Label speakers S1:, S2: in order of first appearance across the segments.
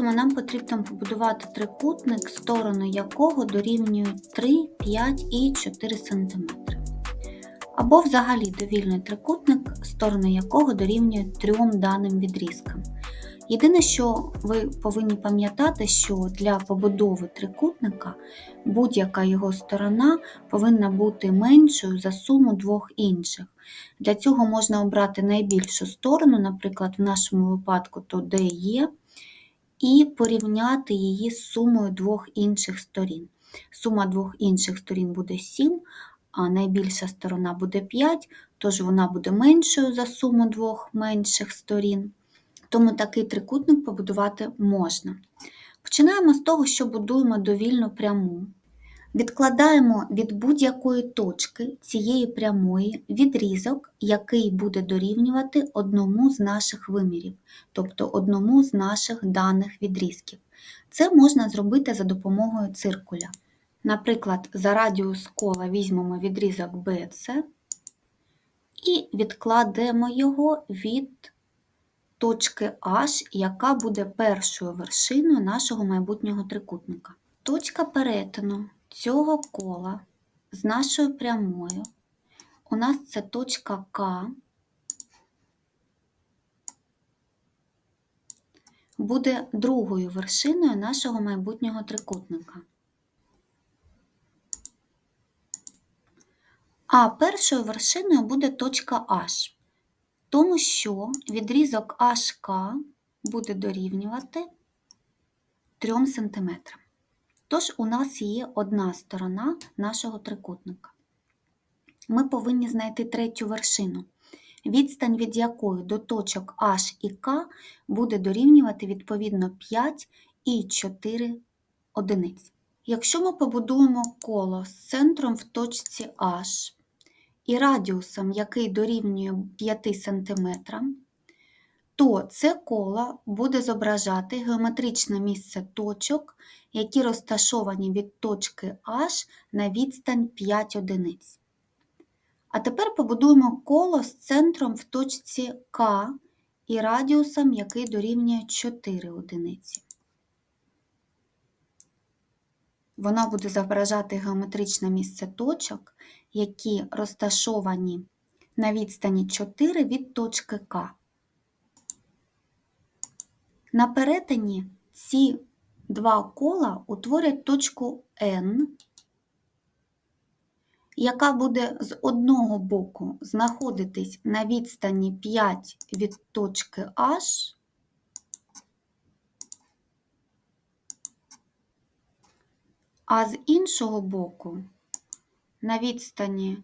S1: Припустимо, нам потрібно побудувати трикутник, сторони якого дорівнюють 3, 5 і 4 см. Або взагалі довільний трикутник, сторони якого дорівнюють трьом даним відрізкам. Єдине, що ви повинні пам'ятати, що для побудови трикутника будь-яка його сторона повинна бути меншою за суму двох інших. Для цього можна обрати найбільшу сторону, наприклад, в нашому випадку то DE, і порівняти її з сумою двох інших сторін. Сума двох інших сторін буде 7, а найбільша сторона буде 5, тож вона буде меншою за суму двох менших сторін. Тому такий трикутник побудувати можна. Починаємо з того, що будуємо довільну пряму. Відкладаємо від будь-якої точки цієї прямої відрізок, який буде дорівнювати одному з наших вимірів, тобто одному з наших даних відрізків. Це можна зробити за допомогою циркуля. Наприклад, за радіус кола візьмемо відрізок BC і відкладемо його від точки H, яка буде першою вершиною нашого майбутнього трикутника. Точка перетину цього кола з нашою прямою у нас це точка К, буде другою вершиною нашого майбутнього трикутника. А першою вершиною буде точка H, тому що відрізок HK буде дорівнювати 3 см. Тож у нас є одна сторона нашого трикутника. Ми повинні знайти третю вершину, відстань від якої до точок H і K буде дорівнювати відповідно 5 і 4 одиниць. Якщо ми побудуємо коло з центром в точці H і радіусом, який дорівнює 5 см, то це коло буде зображати геометричне місце точок, які розташовані від точки H на відстань 5 одиниць. А тепер побудуємо коло з центром в точці К і радіусом, який дорівнює 4 одиниці. Воно буде зображати геометричне місце точок, які розташовані на відстані 4 від точки К. На перетині ці два кола утворять точку N, яка буде з одного боку знаходитись на відстані 5 від точки H, а з іншого боку на відстані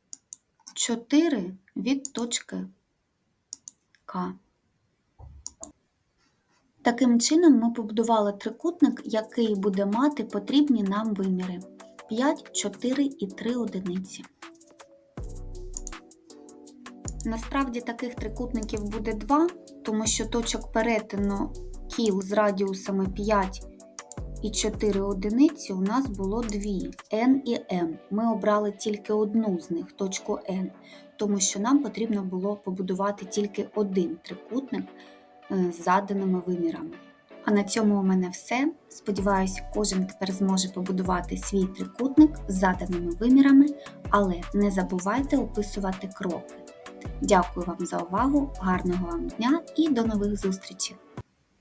S1: 4 від точки К. Таким чином ми побудували трикутник, який буде мати потрібні нам виміри 5, 4 і 3 одиниці. Насправді таких трикутників буде два, тому що точок перетину кіл з радіусами 5 і 4 одиниці у нас було дві N і M. Ми обрали тільки одну з них, точку N, тому що нам потрібно було побудувати тільки один трикутник заданими вимірами. А на цьому у мене все. Сподіваюсь, кожен тепер зможе побудувати свій трикутник з заданими вимірами, але не забувайте описувати кроки. Дякую вам за увагу, гарного вам дня і до нових зустрічей!